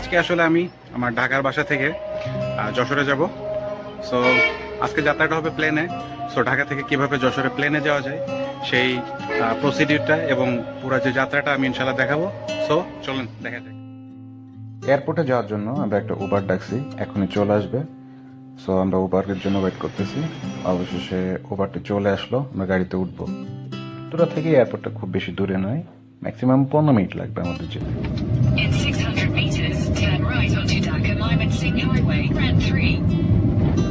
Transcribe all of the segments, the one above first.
আজকে আসলে আমি আমার ঢাকার বাসা থেকে যশোরে যাব। সো আজকে যাত্রাটা হবে প্লেনে সো ঢাকা থেকে কীভাবে যশোরে প্লেনে যাওয়া যায়, সেই প্রসিডিউরটা এবং পুরো যে যাত্রাটা আমি ইনশাল্লাহ দেখাবো। সো চলুন, দেখা যাক। এয়ারপোর্টে যাওয়ার জন্য আমরা একটা উবার ডাকছি এখনই চলে আসবে। সো আমরা উবারের জন্য ওয়েট করতেছি। অবশেষে উবারটি চলে আসলো, আমরা গাড়িতে উঠবো। তোরা থেকে এয়ারপোর্টটা খুব বেশি দূরে নয় ম্যাক্সিমাম পনেরো মিনিট লাগবে আমাদের যেতে।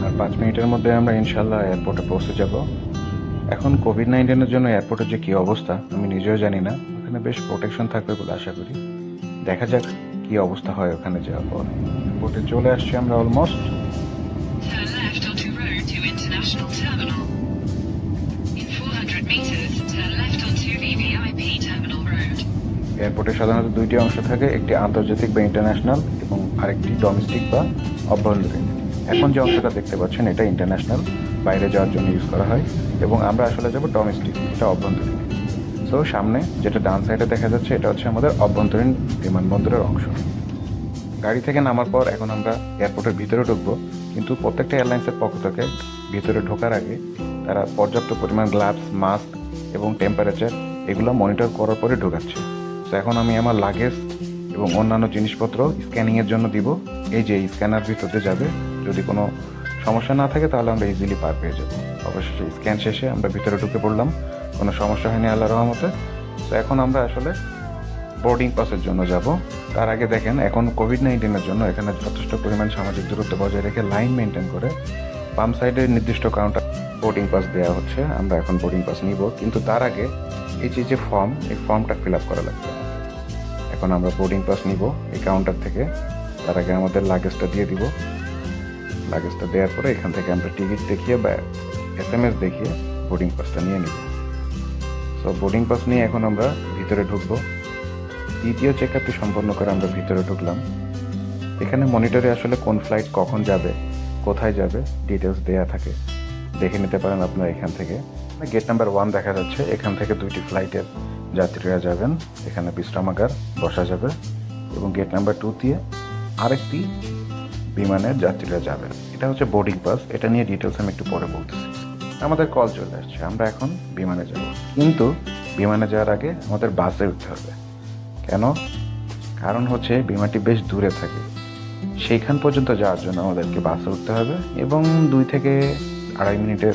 আর পাঁচ মিনিটের মধ্যে আমরা ইনশাল্লাহ এয়ারপোর্টে পৌঁছে যাব। এখন কোভিড নাইন্টিনের জন্য এয়ারপোর্টের যে কী অবস্থা, আমি নিজেও জানি না। ওখানে বেশ প্রোটেকশন থাকবে বলে আশা করি। দেখা যাক কি অবস্থা হয় ওখানে যাওয়ার পর। এয়ারপোর্টে চলে আসছি আমরা অলমোস্ট এয়ারপোর্টে সাধারণত দুইটি অংশ থাকে, একটি আন্তর্জাতিক বা ইন্টারন্যাশনাল এবং আরেকটি ডোমেস্টিক বা অভ্যন্তরীণ। এখন যে অংশটা দেখতে পাচ্ছেন, এটা ইন্টারন্যাশনাল, বাইরে যাওয়ার জন্য ইউজ করা হয় এবং আমরা আসলে যাব ডোমেস্টিক, এটা অভ্যন্তরীণ। সো সামনে যেটা ডান সাইডে দেখা যাচ্ছে, এটা হচ্ছে আমাদের অভ্যন্তরীণ বিমানবন্দরের অংশ। গাড়ি থেকে নামার পর এখন আমরা এয়ারপোর্টের ভিতরে ঢুকবো, কিন্তু প্রত্যেকটা এয়ারলাইন্সের পক্ষ থেকে ভিতরে ঢোকার আগে তারা পর্যাপ্ত পরিমাণ গ্লাভস, মাস্ক এবং টেম্পারেচার এগুলো মনিটর করার পরে ঢোকাচ্ছে। তো এখন আমি আমার লাগেজ এবং অন্যান্য জিনিসপত্র স্ক্যানিংয়ের জন্য দিব। এই যে স্ক্যানার ভিতরে যাবে, যদি কোনো সমস্যা না থাকে তাহলে আমরা ইজিলি পার পেয়ে যাব। অবশেষে স্ক্যান শেষে আমরা ভিতরে ঢুকে পড়লাম, কোনো সমস্যা হয়নি আল্লাহ রহমতে। তো এখন আমরা আসলে বোর্ডিং পাসের জন্য যাব। তার আগে দেখেন, এখন কোভিড নাইন্টিনের জন্য এখানে যথেষ্ট পরিমাণ সামাজিক দূরত্ব বজায় রেখে লাইন মেনটেন করে বাম সাইডে নির্দিষ্ট কাউন্টার বোর্ডিং পাস দেওয়া হচ্ছে। আমরা এখন বোর্ডিং পাস নিব। কিন্তু তার আগে এই যে যে ফর্ম এই ফর্মটা ফিল আপ করা লাগবে। এখন আমরা বোর্ডিং পাস নিব এই কাউন্টার থেকে। তার আগে আমাদের লাগেজটা দিয়ে দিব। লাগেজটা দেওয়ার পরে এখান থেকে আমরা টিকিট দেখিয়ে বা এস এম এস দেখিয়ে বোর্ডিং পাসটা নিয়ে নিব। সো বোর্ডিং পাস নিয়ে এখন আমরা ভিতরে ঢুকবো। দ্বিতীয় চেক আপটি সম্পন্ন করে আমরা ভিতরে ঢুকলাম। এখানে মনিটরে আসলে কোন ফ্লাইট কখন যাবে, কোথায় যাবে ডিটেলস দেয়া থাকে। দেখে নিতে পারেন আপনারা এখান থেকে। গেট নাম্বার ওয়ান দেখা যাচ্ছে। এখান থেকে দুইটি ফ্লাইটের যাত্রীরা যাবেন। এখানে বিশ্রামাগার বসা যাবে এবং গেট নাম্বার টু দিয়ে আরেকটি বিমানের যাত্রীরা যাবেন। এটা হচ্ছে বোর্ডিং পাস এটা নিয়ে ডিটেলস আমি একটু পরে বলতেছি। আমাদের কল চলে আসছে। আমরা এখন বিমানে যাব। কিন্তু বিমানে যাওয়ার আগে আমাদের বাসে উঠতে হবে। কেন? কারণ হচ্ছে বিমানটি বেশ দূরে থাকে। সেইখান পর্যন্ত যাওয়ার জন্য আমাদেরকে বাসে উঠতে হবে এবং দুই থেকে আড়াই মিনিটের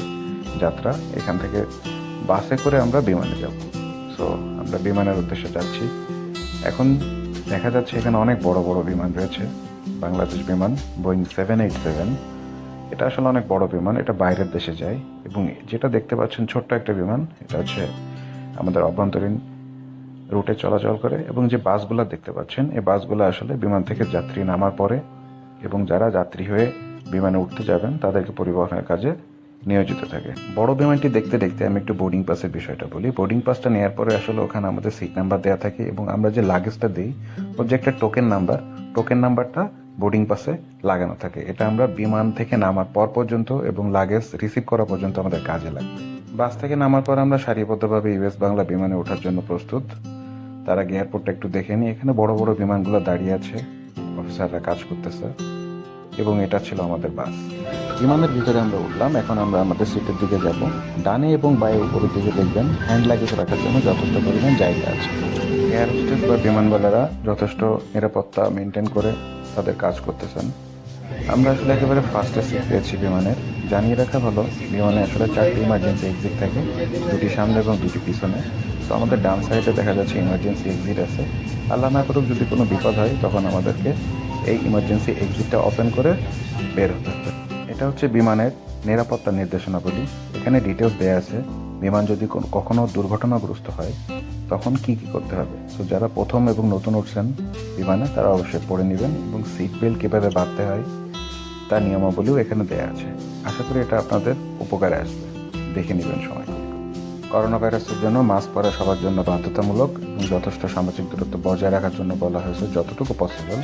যাত্রা এখান থেকে বাসে করে আমরা বিমানে যাব। সো আমরা বিমানের উদ্দেশ্যে যাচ্ছি। এখন দেখা যাচ্ছে এখানে অনেক বড় বড় বিমান রয়েছে। বাংলাদেশ বিমান বোয়িং সেভেন এইট সেভেন এটা আসলে অনেক বড় বিমান, এটা বাইরের দেশে যায়। এবং যেটা দেখতে পাচ্ছেন ছোট্ট একটা বিমান, এটা হচ্ছে আমাদের অভ্যন্তরীণ রুটে চলাচল করে। এবং যে বাসগুলো দেখতে পাচ্ছেন, এই বাসগুলো আসলে বিমান থেকে যাত্রী নামার পরে এবং যারা যাত্রী হয়ে বিমানে উঠতে যাবেন, তাদেরকে পরিবহনের কাজে নিয়োজিত থাকে। বড় বিমানটি দেখতে দেখতে আমি একটু বোর্ডিং পাসের বিষয়টা বলি। বোর্ডিং পাসটা নেওয়ার পরে আসলে ওখানে আমাদের সিট নাম্বার দেওয়া থাকে এবং আমরা যে লাগেজটা দিই, ওর যে একটা টোকেন নাম্বার টোকেন নাম্বারটা বোর্ডিং পাসে লাগানো থাকে। এটা আমরা বিমান থেকে নামার পর পর্যন্ত এবং লাগেজ রিসিভ করা পর্যন্ত আমাদের কাজে লাগবে। বাস থেকে নামার পর আমরা সারিবদ্ধভাবে ইউএস বাংলা বিমানে ওঠার জন্য প্রস্তুত। তার আগে এয়ারপোর্টটা একটু দেখে নিই। এখানে বড় বড় বিমানগুলো দাঁড়িয়ে আছে। অফিসাররা কাজ করতেছে এবং এটা ছিল আমাদের বাস বিমানের ভিতরে আমরা উঠলাম, এখন আমরা আমাদের সিটের দিকে যাব। ডানে এবং বায়ে উপরের দিকে দেখবেন হ্যান্ড লাগেজ রাখার জন্য যথেষ্ট পরিমাণ জায়গা আছে। এয়ার হোস্টেস বা বিমানবালারা যথেষ্ট নিরাপত্তা মেনটেন করে তাদের কাজ করতেছেন। আমরা আসলে একেবারে ফার্স্টে সিট পেয়েছি বিমানের। জানিয়ে রাখা হলো বিমানে আসলে চারটি ইমার্জেন্সি এক্সিট থাকে, দুটি সামনে এবং দুটি পিছনে। তো আমাদের ডান সাইডে দেখা যাচ্ছে ইমার্জেন্সি এক্সিট আছে। আল্লাহ না করুক যদি কোনো বিপদ হয়, তখন আমাদেরকে এই ইমার্জেন্সি এক্সিটটা ওপেন করে বের হতে হবে। এটা হচ্ছে বিমানের নিরাপত্তা নির্দেশনাবলী। এখানে ডিটেলস দেওয়া আছে, বিমান যদি কখনো দুর্ঘটনাগ্রস্ত হয়, তখন কি কি করতে হবে? তো যারা প্রথম এবং নতুন উঠছেন বিমানে, তারা অবশ্যই পড়ে নেবেন এবং সিট বেল্ট কীভাবে বাঁধতে হয় তার নিয়মাবলীও এখানে দেওয়া আছে। আশা করি এটা আপনাদের উপকারে আসবে। দেখে নেবেন সময় করে। করোনা ভাইরাসের জন্য মাস্ক পরা সবার জন্য বাধ্যতামূলক এবং যথেষ্ট সামাজিক দূরত্ব বজায় রাখার জন্য বলা হয়েছে যতটুকু পসিবল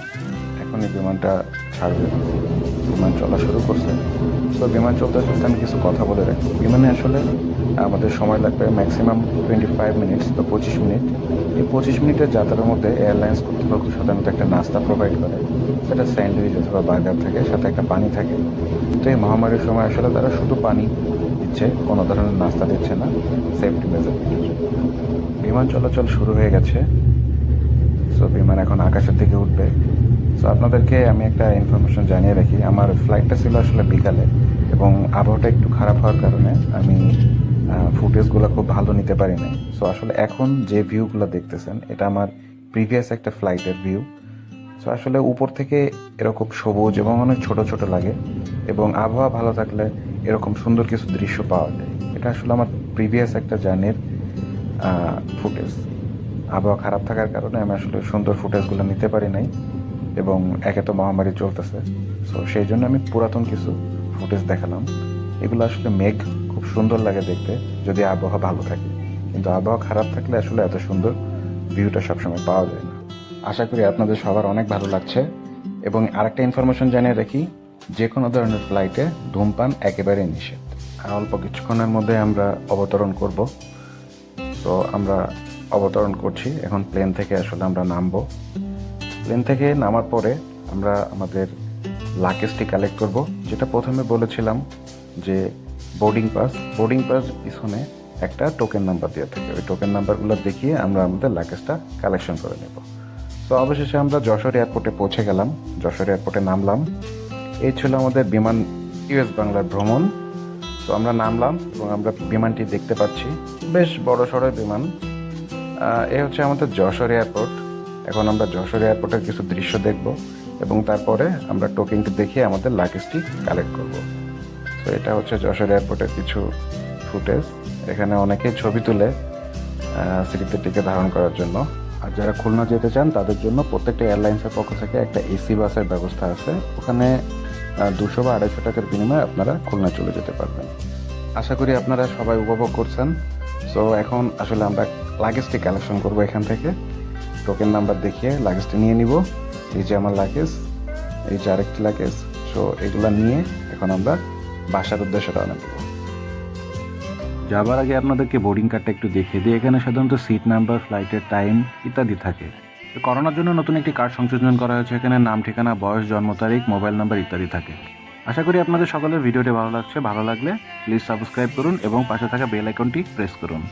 এখনই বিমানটা ছাড়বে। বিমান চলা শুরু করছে। তো বিমান চলতে চলতে আমি কিছু কথা বলে রাখি। বিমানে আসলে আমাদের সময় লাগবে ম্যাক্সিমাম টোয়েন্টি ফাইভ মিনিটস তো পঁচিশ মিনিট এই পঁচিশ মিনিটের যাত্রার মধ্যে এয়ারলাইন্স কর্তৃপক্ষ সাধারণত একটা নাস্তা প্রোভাইড করে। সেটা স্যান্ডউইচ অথবা বার্গার থাকে, সাথে একটা পানি থাকে। তো এই মহামারীর সময় আসলে তারা শুধু পানি দিচ্ছে, কোনো ধরনের নাস্তা দিচ্ছে না সেফটি মেজার বিমান চলাচল শুরু হয়ে গেছে। সো বিমান এখন আকাশের দিকে উঠবে। সো আপনাদেরকে আমি একটা ইনফরমেশন জানিয়ে রাখি। আমার ফ্লাইটটা ছিল আসলে বিকালে এবং আবহাওয়াটা একটু খারাপ হওয়ার কারণে আমি ফুটেজগুলো খুব ভালো নিতে পারি নাই সো আসলে এখন যে ভিউগুলো দেখতেছেন, এটা আমার প্রিভিয়াস একটা ফ্লাইটের ভিউ সো আসলে উপর থেকে এরকম সবুজ এবং অনেক ছোট ছোট লাগে এবং আবহাওয়া ভালো থাকলে এরকম সুন্দর কিছু দৃশ্য পাওয়া যায়। এটা আসলে আমার প্রিভিয়াস একটা জার্নির ফুটেজ আবহাওয়া খারাপ থাকার কারণে আমি আসলে সুন্দর ফুটেজগুলো নিতে পারি নাই। এবং একে তো মহামারী চলতেছে। সো সেই জন্য আমি পুরাতন কিছু ফুটেজ দেখালাম। এগুলো আসলে মেঘ, খুব সুন্দর লাগে দেখতে, যদি আবহাওয়া ভালো থাকে। কিন্তু আবহাওয়া খারাপ থাকলে আসলে এত সুন্দর ভিউটা সবসময় পাওয়া যায় না। আশা করি আপনাদের সবার অনেক ভালো লাগছে। এবং আরেকটা ইনফরমেশন জানিয়ে রাখি যে কোনো ধরনের ফ্লাইটে ধূমপান একেবারে নিষেধ। আর অল্প কিছুক্ষণের মধ্যে আমরা অবতরণ করব। তো আমরা অবতরণ করছি। এখন প্লেন থেকে আসলে আমরা নামবো। প্লেন থেকে নামার পরে আমরা আমাদের লাকেজটি কালেক্ট করব। যেটা প্রথমে বলেছিলাম যে বোর্ডিং পাস বোর্ডিং পাস পিছনে একটা টোকেন নাম্বার দেওয়া থাকে। ওই টোকেন নাম্বারগুলো দেখিয়ে আমরা আমাদের লাকেজটা কালেকশন করে নেব। তো অবশেষে আমরা যশোর এয়ারপোর্টে পৌঁছে গেলাম। যশোর এয়ারপোর্টে নামলাম। এই ছিল আমাদের বিমান ইউএস বাংলার ভ্রমণ। তো আমরা নামলাম এবং আমরা বিমানটি দেখতে পাচ্ছি। বেশ বড় সড়ো বিমান এ হচ্ছে আমাদের যশোর এয়ারপোর্ট এখন আমরা যশোর এয়ারপোর্টের কিছু দৃশ্য দেখব এবং তারপরে আমরা টোকেনটি দেখিয়ে আমাদের লাগেজটি কালেক্ট করব। তো এটা হচ্ছে যশোর এয়ারপোর্টের কিছু ফুটেজ। এখানে অনেকেই ছবি তুলে স্মৃতিটিকে ধারণ করার জন্য। আর যারা খুলনা যেতে চান, তাদের জন্য প্রত্যেকটা এয়ারলাইন্সের পক্ষ থেকে একটা এসি বাসের ব্যবস্থা আছে। ওখানে দুশো বা আড়াইশো টাকার বিনিময়ে আপনারা খুলনা চলে যেতে পারবেন। আশা করি আপনারা সবাই উপভোগ করছেন। সো এখন আসলে আমরা লাগেজটি কালেকশন করব এখান থেকে। টোকেন নাম্বার দেখিয়ে লাগেজটা নিয়ে নিব। এই যে আমার লাগেজ এই যে আরেকটি লাগেজ সো এগুলা নিয়ে এখন আমরা বাসার উদ্দেশ্যে রওনা দেব। যাবার আগে আপনাদেরকে বোর্ডিং কার্ডটা একটু দেখিয়ে দিই। এখানে সাধারণত সিট নাম্বার ফ্লাইটের টাইম ইত্যাদি থাকে। করোনার জন্য নতুন একটি কার্ড সংশোধন করা হয়েছে। এখানে নাম, ঠিকানা, বয়স, জন্ম তারিখ মোবাইল নাম্বার ইত্যাদি থাকে। আশা করি আপনাদের সকলের ভিডিওটি ভালো লাগছে। ভালো লাগলে প্লিজ সাবস্ক্রাইব করুন এবং পাশে থাকা বেল আইকনটি প্রেস করুন।